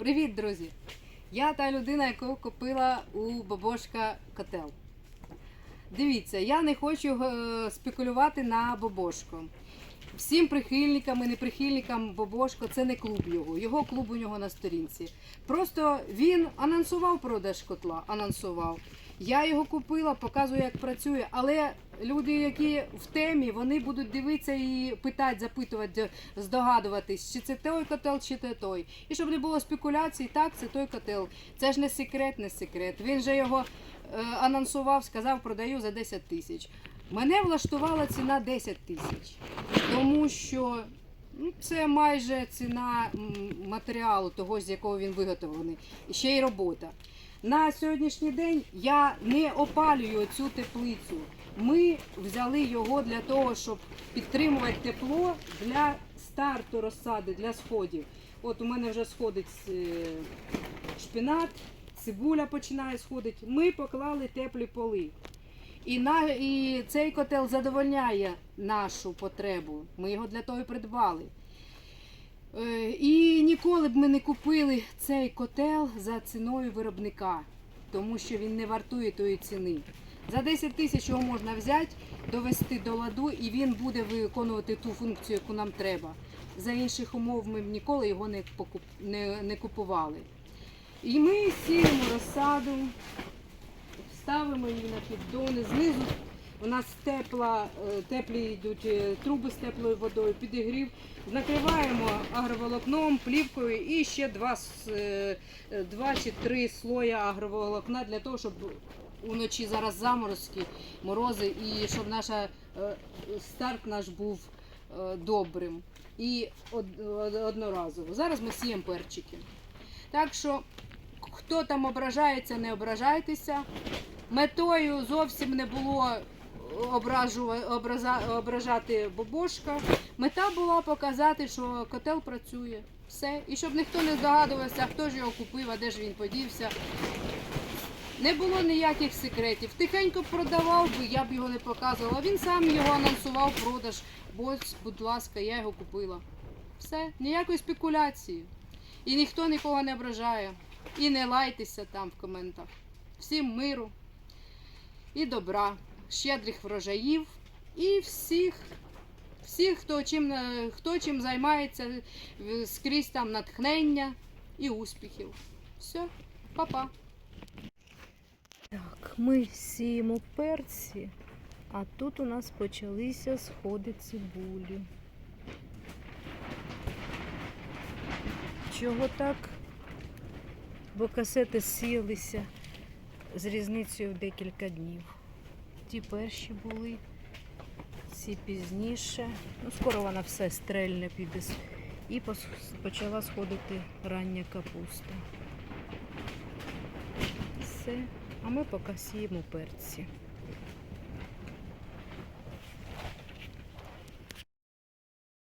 Привіт, друзі! Я та людина, яку купила у бабошка котел. Дивіться, я не хочу е, спекулювати на бабошку. Всім прихильникам і неприхильникам Бобошко це не клуб його. Його клуб у нього на сторінці. Просто він анонсував продаж котла, анонсував. Я його купила, показую, як працює. Але люди, які в темі, вони будуть дивитися і питати, запитувати, здогадуватись, чи це той котел, чи це той. І щоб не було спекуляцій, так, це той котел. Це ж не секрет, не секрет. Він же його е, анонсував, сказав, продаю за 10 тисяч. Мене влаштувала ціна 10 тисяч, тому що ну, це майже ціна матеріалу, того, з якого він виготовлений, і ще й робота. На сьогоднішній день я не опалюю цю теплицю. Ми взяли його для того, щоб підтримувати тепло для старту розсади, для сходів. От у мене вже сходить е, шпинат, цибуля починає сходити. Ми поклали теплі поли. І, на, і цей котел задовольняє нашу потребу. Ми його для того і придбали. Е, І ніколи б ми не купили цей котел за ціною виробника, тому що він не вартує тої ціни. За 10 тисяч його можна взяти, довести до ладу, і він буде виконувати ту функцію, яку нам треба. За інших умов ми б ніколи його не, покуп... не, не купували. І ми сіємо розсаду, ставимо її на піддони. Знизу у нас тепла, е, теплі йдуть е, труби з теплою водою, підігрів. Накриваємо агроволокном, плівкою і ще два, е, два чи три слоя агроволокна для того, щоб уночі зараз заморозки, морози, і щоб наша е, старт наш був добрим і од- од- одноразово. Зараз ми сіємо перчики. Так що, хто там ображається, не ображайтеся. Метою зовсім не було ображати бобошка. Мета була показати, що котел працює. Все. І щоб ніхто не здогадувався, хто ж його купив, а де ж він подівся. Не було ніяких секретів. Тихенько продавав би, я б його не показувала. Він сам його анонсував продаж. Ось, будь ласка, я його купила. Все, ніякої спекуляції. І ніхто нікого не ображає. І не лайтеся там в коментах. Всім миру і добра, щедрих врожаїв і всіх, всіх хто, чим, е, хто чим займається, скрізь там натхнення і успіхів. Все, па-па. Так, ми сіємо перці, а тут у нас почалися сходи цибулі. Чого так? Бо касети сіялися з різницею в декілька днів. Ті перші були, ці пізніше. Ну, скоро вона все стрельне піде. І почала сходити рання капуста. Все. А ми поки сіємо перці.